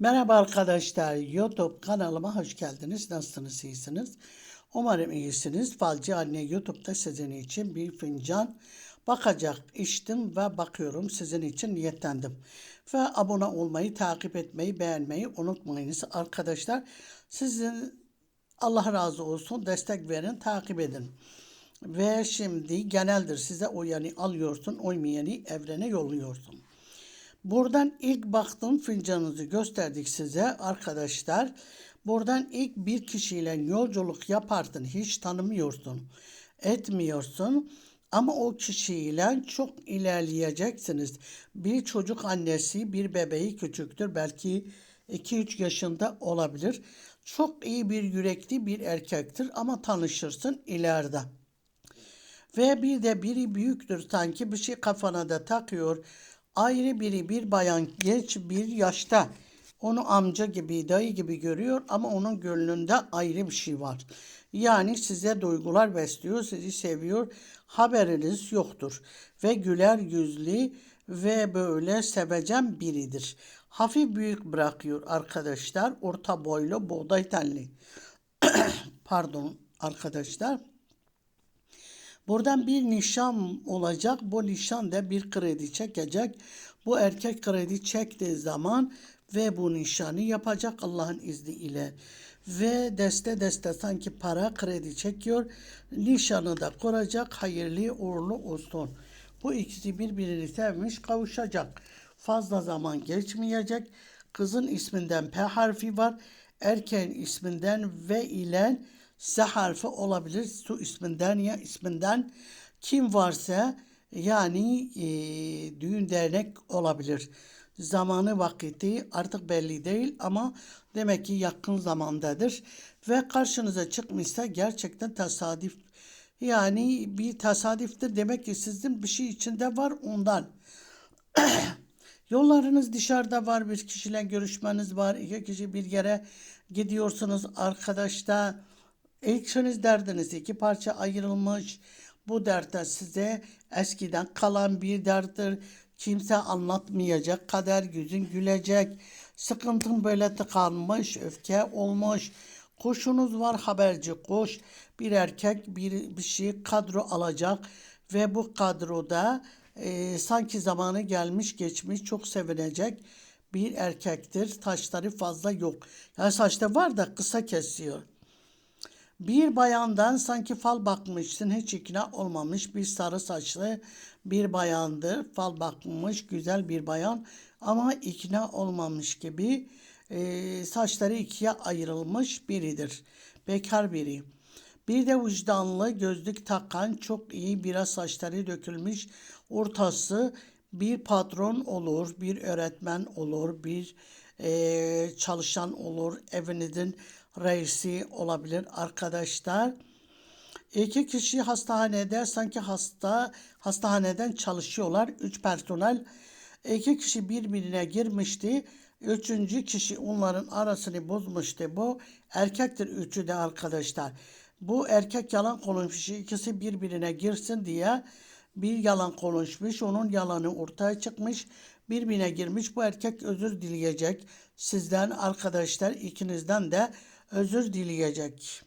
Merhaba arkadaşlar, YouTube kanalıma hoş geldiniz. Nasılsınız, iyisiniz? Umarım iyisiniz. Falcı Anne YouTube'da sizin için bir fincan bakacak, içtim ve bakıyorum sizin için niyetlendim. Ve abone olmayı, takip etmeyi, beğenmeyi unutmayınız arkadaşlar. Sizin Allah razı olsun destek verin, takip edin. Ve şimdi geneldir size uyanı alıyorsun, uymayanı evrene yolluyorsun. Buradan ilk baktığım fincanınızı gösterdik size arkadaşlar. Buradan ilk bir kişiyle yolculuk yapardın. Hiç tanımıyorsun. Etmiyorsun. Ama o kişiyle çok ilerleyeceksiniz. Bir çocuk annesi, bir bebeği küçüktür. Belki 2-3 yaşında olabilir. Çok iyi bir yürekli bir erkektir ama tanışırsın ileride. Ve bir de biri büyüktür sanki bir şey kafana da takıyor. Ayrı biri bir bayan genç bir yaşta. Onu amca gibi, dayı gibi görüyor ama onun gönlünde ayrı bir şey var. Yani size duygular besliyor, sizi seviyor. Haberiniz yoktur. Ve güler yüzlü ve böyle sevecen biridir. Hafif büyük bırakıyor arkadaşlar. Orta boylu, buğday tenli. Pardon arkadaşlar. Buradan bir nişan olacak. Bu nişan da bir kredi çekecek. Bu erkek kredi çektiği zaman ve bu nişanı yapacak Allah'ın izniyle. Ve deste deste sanki para kredi çekiyor. Nişanı da kuracak. Hayırlı uğurlu olsun. Bu ikisi birbirini sevmiş kavuşacak. Fazla zaman geçmeyecek. Kızın isminden P harfi var. Erkeğin isminden V ile S harfi olabilir. Su isminden ya isminden kim varsa yani e, düğün dernek olabilir. Zamanı vakiti artık belli değil ama demek ki yakın zamandadır. Ve karşınıza çıkmışsa gerçekten tesadüf yani bir tesadüftür demek ki sizin bir şey içinde var ondan. Yollarınız dışarıda var bir kişiyle görüşmeniz var iki kişi bir yere gidiyorsunuz arkadaşta İlkiniz derdiniz iki parça ayrılmış. Bu dert size eskiden kalan bir derttir. Kimse anlatmayacak. Kader yüzün gülecek. Sıkıntın böyle tıkanmış, öfke olmuş. Kuşunuz var haberci kuş. Bir erkek bir, bir şey kadro alacak ve bu kadroda e, sanki zamanı gelmiş geçmiş çok sevinecek bir erkektir. Taşları fazla yok. Yani saçta var da kısa kesiyor. Bir bayandan sanki fal bakmışsın hiç ikna olmamış bir sarı saçlı bir bayandır. Fal bakmış güzel bir bayan ama ikna olmamış gibi e, saçları ikiye ayrılmış biridir. Bekar biri. Bir de vicdanlı gözlük takan çok iyi biraz saçları dökülmüş ortası bir patron olur, bir öğretmen olur, bir e, çalışan olur, evinizin reisi olabilir arkadaşlar. İki kişi hastanede sanki hasta hastaneden çalışıyorlar. Üç personel. İki kişi birbirine girmişti. Üçüncü kişi onların arasını bozmuştu. Bu erkektir üçü de arkadaşlar. Bu erkek yalan konuşmuş. İkisi birbirine girsin diye bir yalan konuşmuş. Onun yalanı ortaya çıkmış. Birbirine girmiş. Bu erkek özür dileyecek. Sizden arkadaşlar ikinizden de özür dileyecek.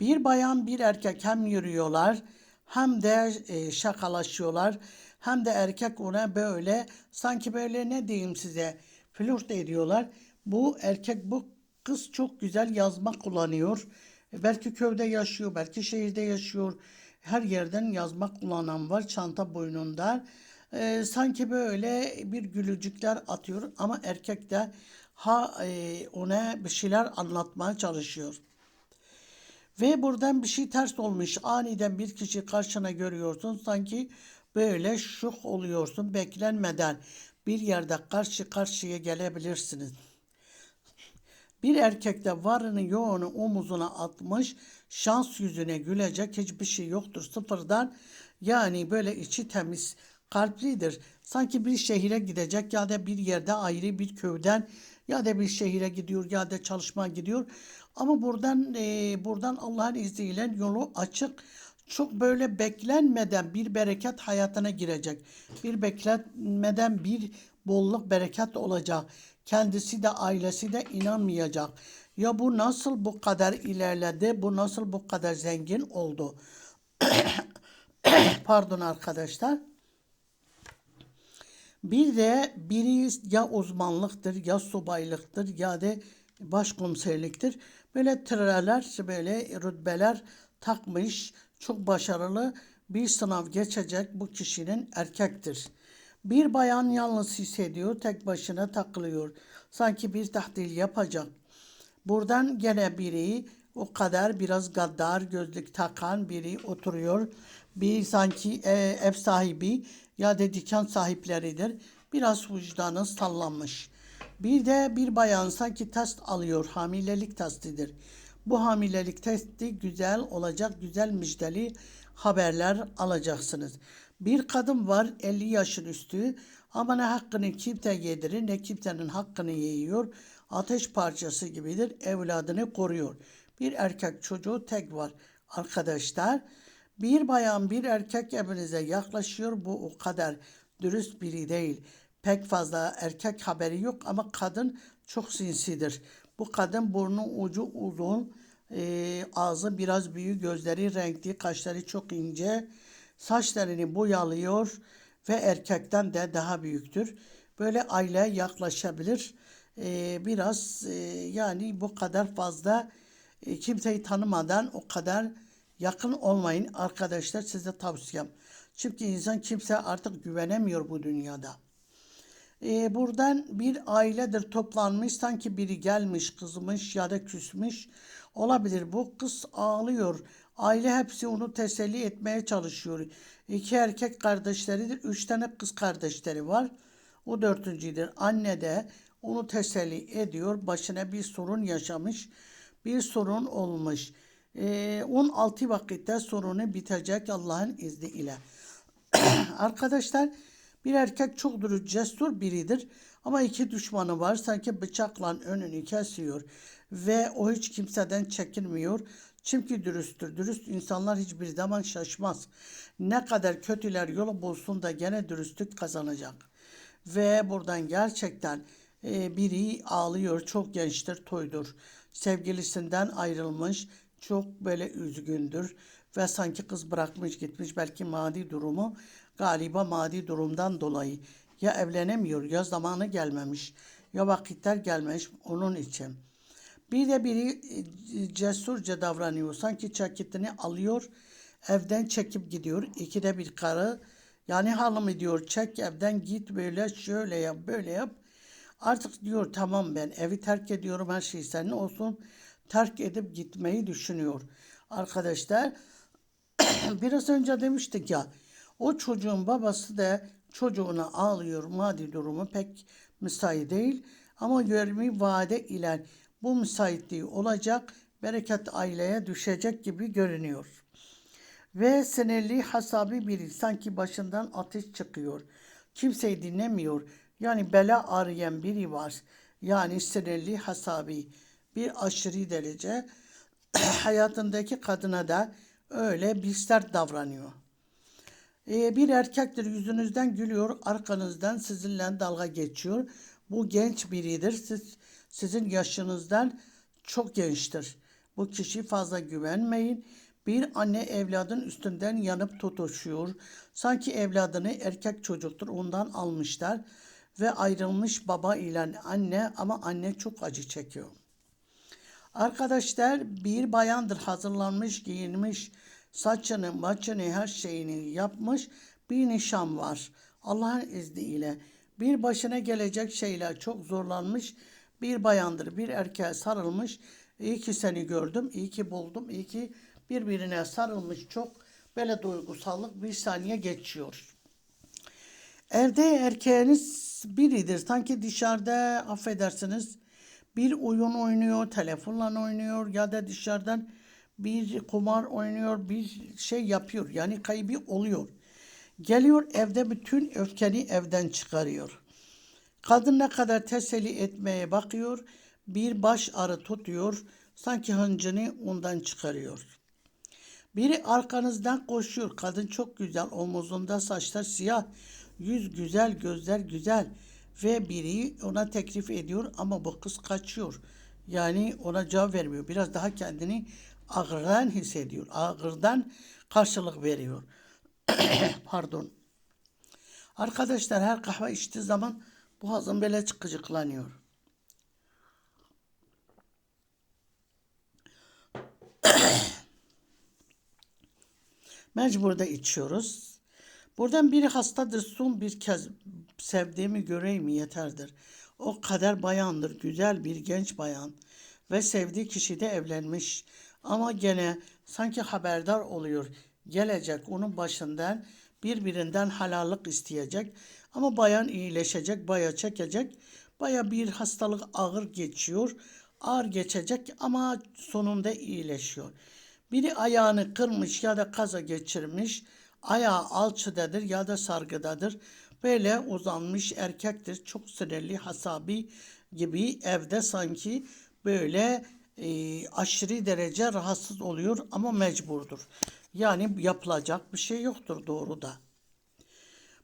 Bir bayan bir erkek hem yürüyorlar hem de e, şakalaşıyorlar hem de erkek ona böyle sanki böyle ne diyeyim size flört ediyorlar. Bu erkek bu kız çok güzel yazma kullanıyor. Belki köyde yaşıyor, belki şehirde yaşıyor. Her yerden yazma kullanan var çanta boynunda. E, sanki böyle bir gülücükler atıyor ama erkek de ha e, ona bir şeyler anlatmaya çalışıyor. Ve buradan bir şey ters olmuş. Aniden bir kişi karşına görüyorsun. Sanki böyle şok oluyorsun. Beklenmeden bir yerde karşı karşıya gelebilirsiniz. Bir erkek de varını yoğunu omuzuna atmış. Şans yüzüne gülecek hiçbir şey yoktur sıfırdan. Yani böyle içi temiz kalplidir. Sanki bir şehire gidecek ya da bir yerde ayrı bir köyden ya da bir şehire gidiyor ya da çalışma gidiyor. Ama buradan e, buradan Allah'ın izniyle yolu açık. Çok böyle beklenmeden bir bereket hayatına girecek. Bir beklenmeden bir bolluk bereket olacak. Kendisi de ailesi de inanmayacak. Ya bu nasıl bu kadar ilerledi? Bu nasıl bu kadar zengin oldu? Pardon arkadaşlar. Bir de biri ya uzmanlıktır ya subaylıktır ya da başkomiserliktir. Böyle tiralar böyle rütbeler takmış çok başarılı bir sınav geçecek bu kişinin erkektir. Bir bayan yalnız hissediyor tek başına takılıyor. Sanki bir tahlil yapacak. Buradan gene biri o kadar biraz gaddar gözlük takan biri oturuyor. Bir sanki e, ev sahibi ya da dükkan sahipleridir. Biraz vicdanı sallanmış. Bir de bir bayan sanki test alıyor. Hamilelik testidir. Bu hamilelik testi güzel olacak. Güzel müjdeli haberler alacaksınız. Bir kadın var 50 yaşın üstü ama ne hakkını kimse yedirir ne kimsenin hakkını yiyor. Ateş parçası gibidir. Evladını koruyor. Bir erkek çocuğu tek var. Arkadaşlar bir bayan bir erkek evinize yaklaşıyor. Bu o kadar dürüst biri değil. Pek fazla erkek haberi yok ama kadın çok sinsidir. Bu kadın burnu ucu uzun, e, ağzı biraz büyük, gözleri renkli, kaşları çok ince, saçlarını boyalıyor ve erkekten de daha büyüktür. Böyle aile yaklaşabilir. E, biraz e, yani bu kadar fazla e, kimseyi tanımadan o kadar yakın olmayın arkadaşlar size tavsiyem. Çünkü insan kimse artık güvenemiyor bu dünyada. Ee, buradan bir ailedir toplanmış sanki biri gelmiş kızmış ya da küsmüş olabilir. Bu kız ağlıyor. Aile hepsi onu teselli etmeye çalışıyor. İki erkek kardeşleridir. Üç tane kız kardeşleri var. O dörtüncüdür. Anne de onu teselli ediyor. Başına bir sorun yaşamış. Bir sorun olmuş. Ee, 16 vakitte sorunu bitecek Allah'ın izniyle. Arkadaşlar bir erkek çok dürüst, cesur biridir. Ama iki düşmanı var. Sanki bıçakla önünü kesiyor. Ve o hiç kimseden çekinmiyor. Çünkü dürüsttür. Dürüst insanlar hiçbir zaman şaşmaz. Ne kadar kötüler yolu bulsun da gene dürüstlük kazanacak. Ve buradan gerçekten e, biri ağlıyor. Çok gençtir, toydur. Sevgilisinden ayrılmış. Çok böyle üzgündür. Ve sanki kız bırakmış gitmiş. Belki maddi durumu galiba maddi durumdan dolayı ya evlenemiyor ya zamanı gelmemiş ya vakitler gelmemiş onun için. Bir de biri e, cesurca davranıyor. Sanki ceketini alıyor, evden çekip gidiyor. İki de bir karı yani halımı diyor çek evden git böyle şöyle yap böyle yap. Artık diyor tamam ben evi terk ediyorum her şey senin olsun. Terk edip gitmeyi düşünüyor. Arkadaşlar biraz önce demiştik ya o çocuğun babası da çocuğuna ağlıyor. Maddi durumu pek müsait değil. Ama 20 vade ile bu müsaitliği olacak. Bereket aileye düşecek gibi görünüyor. Ve sinirli hasabi biri sanki başından ateş çıkıyor. Kimseyi dinlemiyor. Yani bela arayan biri var. Yani sinirli hasabi bir aşırı derece hayatındaki kadına da öyle bir sert davranıyor. Ee, bir erkektir yüzünüzden gülüyor, arkanızdan sizinle dalga geçiyor. Bu genç biridir. Siz, sizin yaşınızdan çok gençtir. Bu kişi fazla güvenmeyin. Bir anne evladın üstünden yanıp tutuşuyor. Sanki evladını erkek çocuktur ondan almışlar ve ayrılmış baba ile anne ama anne çok acı çekiyor. Arkadaşlar bir bayandır hazırlanmış, giyinmiş, saçını, maçını, her şeyini yapmış bir nişan var. Allah'ın izniyle bir başına gelecek şeyler çok zorlanmış bir bayandır, bir erkeğe sarılmış. İyi ki seni gördüm, iyi ki buldum, iyi ki birbirine sarılmış çok böyle duygusallık bir saniye geçiyor. Evde erkeğiniz biridir. Sanki dışarıda affedersiniz bir oyun oynuyor, telefonla oynuyor ya da dışarıdan bir kumar oynuyor, bir şey yapıyor. Yani kaybı oluyor. Geliyor evde bütün öfkeni evden çıkarıyor. Kadın ne kadar teselli etmeye bakıyor, bir baş arı tutuyor, sanki hıncını ondan çıkarıyor. Biri arkanızdan koşuyor, kadın çok güzel, omuzunda saçlar siyah, yüz güzel, gözler güzel ve biri ona teklif ediyor ama bu kız kaçıyor. Yani ona cevap vermiyor. Biraz daha kendini ağırdan hissediyor. Ağırdan karşılık veriyor. Pardon. Arkadaşlar her kahve içtiği zaman boğazım böyle çıkıcıklanıyor. Mecbur da içiyoruz. Buradan biri hastadır son bir kez sevdiğimi göreyim yeterdir. O kadar bayandır, güzel bir genç bayan ve sevdiği kişi de evlenmiş. Ama gene sanki haberdar oluyor. Gelecek onun başından birbirinden halallık isteyecek. Ama bayan iyileşecek, baya çekecek. Baya bir hastalık ağır geçiyor. Ağır geçecek ama sonunda iyileşiyor. Biri ayağını kırmış ya da kaza geçirmiş. Ayağı alçıdadır ya da sargıdadır. Böyle uzanmış erkektir. Çok sinirli, hasabi gibi evde sanki böyle e, aşırı derece rahatsız oluyor ama mecburdur. Yani yapılacak bir şey yoktur doğruda.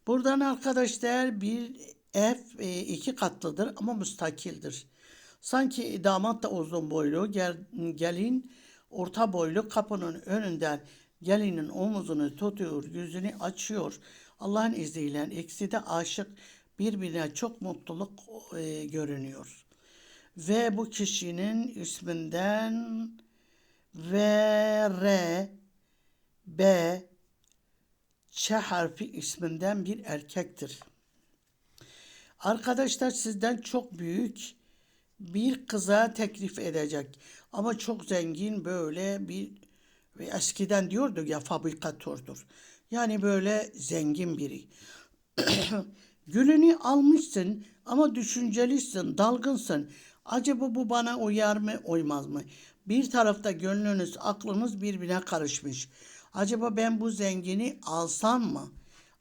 Buradan arkadaşlar bir ev e, iki katlıdır ama müstakildir. Sanki damat da uzun boylu, gel, gelin orta boylu kapının önünden gelinin omuzunu tutuyor, yüzünü açıyor. Allah'ın izniyle ikisi de aşık birbirine çok mutluluk e, görünüyor. Ve bu kişinin isminden V, R, B, Ç harfi isminden bir erkektir. Arkadaşlar sizden çok büyük bir kıza teklif edecek. Ama çok zengin böyle bir ve eskiden diyordu ya fabrikatördür. Yani böyle zengin biri. Gülünü almışsın ama düşüncelisin, dalgınsın. Acaba bu bana uyar mı, uymaz mı? Bir tarafta gönlünüz, aklınız birbirine karışmış. Acaba ben bu zengini alsam mı?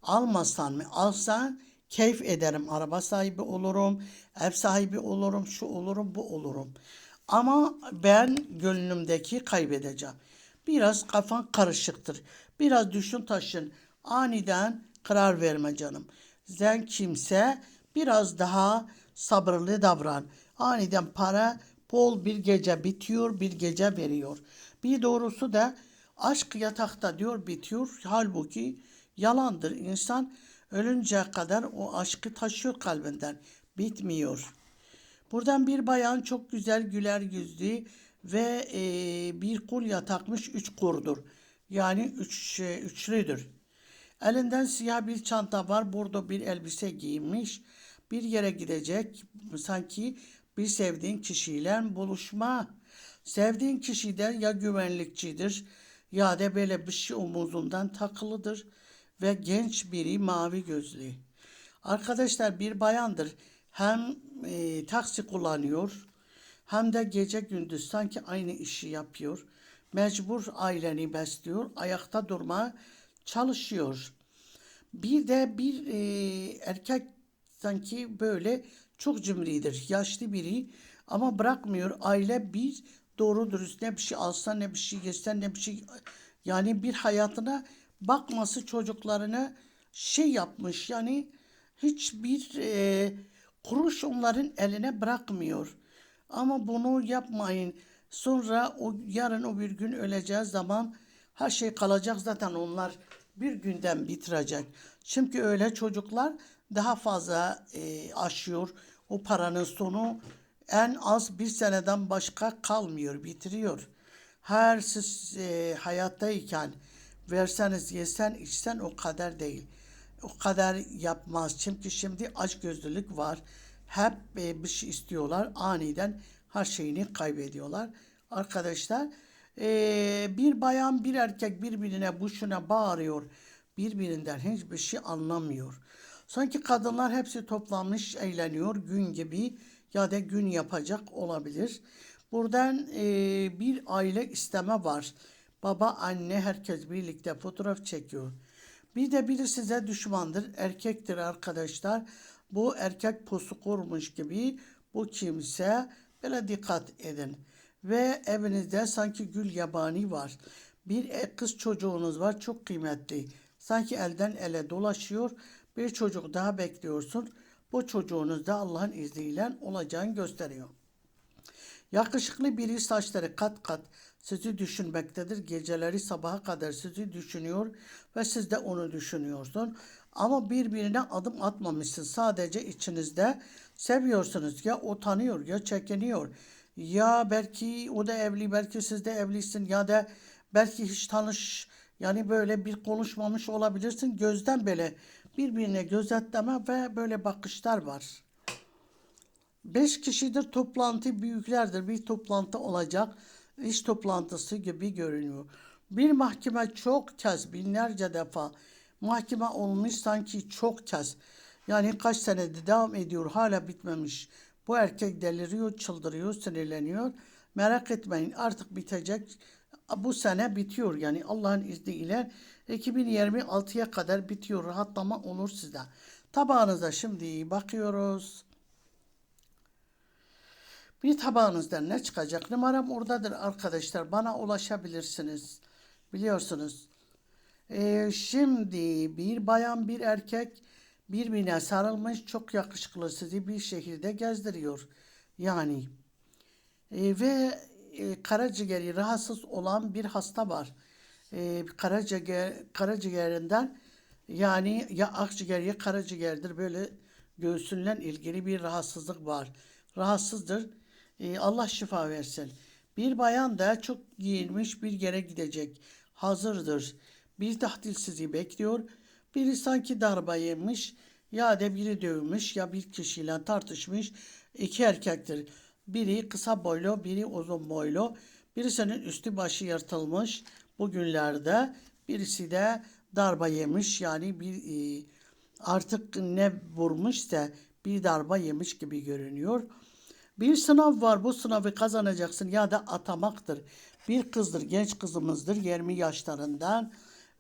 Almasam mı? Alsan keyif ederim. Araba sahibi olurum, ev sahibi olurum, şu olurum, bu olurum. Ama ben gönlümdeki kaybedeceğim. Biraz kafan karışıktır. Biraz düşün taşın. Aniden karar verme canım. Sen kimse biraz daha sabırlı davran. Aniden para bol bir gece bitiyor, bir gece veriyor. Bir doğrusu da aşk yatakta diyor bitiyor. Halbuki yalandır. İnsan ölünceye kadar o aşkı taşıyor kalbinden. Bitmiyor. Buradan bir bayan çok güzel güler yüzlü ve e, bir kulya takmış üç kurdur. Yani üç, e, üçlüdür. Elinden siyah bir çanta var. Burada bir elbise giymiş. Bir yere gidecek. Sanki bir sevdiğin kişiyle buluşma. Sevdiğin kişi de ya güvenlikçidir ya da böyle bir şey omuzundan takılıdır. Ve genç biri mavi gözlü. Arkadaşlar bir bayandır. Hem e, taksi kullanıyor hem de gece gündüz sanki aynı işi yapıyor. Mecbur aileni besliyor. Ayakta durma çalışıyor. Bir de bir e, erkek sanki böyle çok cimridir. Yaşlı biri ama bırakmıyor. Aile bir doğru dürüst ne bir şey alsa ne bir şey yese ne bir şey yani bir hayatına bakması çocuklarına şey yapmış. Yani hiçbir e, kuruş onların eline bırakmıyor. Ama bunu yapmayın. Sonra o yarın o bir gün öleceğiz zaman her şey kalacak zaten onlar bir günden bitirecek. Çünkü öyle çocuklar daha fazla e, aşıyor. O paranın sonu en az bir seneden başka kalmıyor, bitiriyor. Her siz e, hayattayken verseniz, yesen, içsen o kadar değil. O kadar yapmaz. Çünkü şimdi açgözlülük var. Hep e, bir şey istiyorlar. Aniden her şeyini kaybediyorlar. Arkadaşlar e, bir bayan bir erkek birbirine boşuna bağırıyor. Birbirinden hiçbir şey anlamıyor. Sanki kadınlar hepsi toplanmış eğleniyor gün gibi ya da gün yapacak olabilir. Buradan e, bir aile isteme var. Baba, anne herkes birlikte fotoğraf çekiyor. Bir de biri size düşmandır, erkektir arkadaşlar. Bu erkek pusu kurmuş gibi bu kimse böyle dikkat edin. Ve evinizde sanki gül yabani var. Bir e, kız çocuğunuz var çok kıymetli. Sanki elden ele dolaşıyor. Bir çocuk daha bekliyorsun. bu çocuğunuzda Allah'ın izniyle olacağını gösteriyor. Yakışıklı biri saçları kat kat sizi düşünmektedir. Geceleri sabaha kadar sizi düşünüyor ve siz de onu düşünüyorsun. Ama birbirine adım atmamışsın. Sadece içinizde seviyorsunuz. Ya utanıyor ya çekiniyor. Ya belki o da evli, belki siz de evlisin ya da belki hiç tanış yani böyle bir konuşmamış olabilirsin. Gözden böyle birbirine gözetleme ve böyle bakışlar var. Beş kişidir toplantı büyüklerdir. Bir toplantı olacak. İş toplantısı gibi görünüyor. Bir mahkeme çok kez binlerce defa mahkeme olmuş sanki çok kez. Yani kaç senede devam ediyor hala bitmemiş. Bu erkek deliriyor, çıldırıyor, sinirleniyor. Merak etmeyin artık bitecek. Bu sene bitiyor yani Allah'ın izniyle 2026'ya kadar bitiyor. Rahatlama olur size. Tabağınıza şimdi bakıyoruz. Bir tabağınızdan ne çıkacak? Numaram oradadır arkadaşlar. Bana ulaşabilirsiniz. Biliyorsunuz. Ee, şimdi bir bayan bir erkek birbirine sarılmış çok yakışıklı sizi bir şehirde gezdiriyor. Yani e, ve e, karaciğeri rahatsız olan bir hasta var. E, karaciğer, karaciğerinden yani ya akciğer ya karaciğerdir böyle göğsünle ilgili bir rahatsızlık var. Rahatsızdır. E, Allah şifa versin. Bir bayan da çok giyinmiş bir yere gidecek. Hazırdır. Bir tahdil sizi bekliyor. Biri sanki darbe yemiş ya da biri dövmüş ya bir kişiyle tartışmış. İki erkektir. Biri kısa boylu, biri uzun boylu. Birisinin üstü başı yırtılmış bugünlerde. Birisi de darbe yemiş yani bir e, artık ne vurmuşsa bir darbe yemiş gibi görünüyor. Bir sınav var. Bu sınavı kazanacaksın ya da atamaktır. Bir kızdır, genç kızımızdır 20 yaşlarından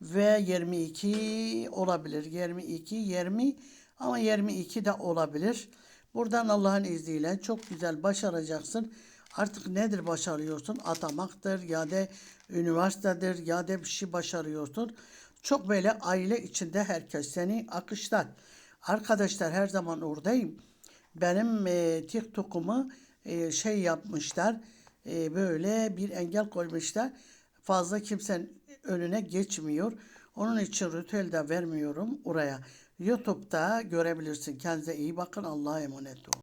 ve 22 olabilir. 22, 20 ama 22 de olabilir. Buradan Allah'ın izniyle çok güzel başaracaksın. Artık nedir başarıyorsun? Atamaktır ya da üniversitedir ya da bir şey başarıyorsun. Çok böyle aile içinde herkes seni akışlar. Arkadaşlar her zaman oradayım. Benim e, TikTok'umu e, şey yapmışlar. E, böyle bir engel koymuşlar. Fazla kimsenin önüne geçmiyor. Onun için ritüel de vermiyorum oraya. YouTube'da görebilirsin. Kendinize iyi bakın. Allah'a emanet olun.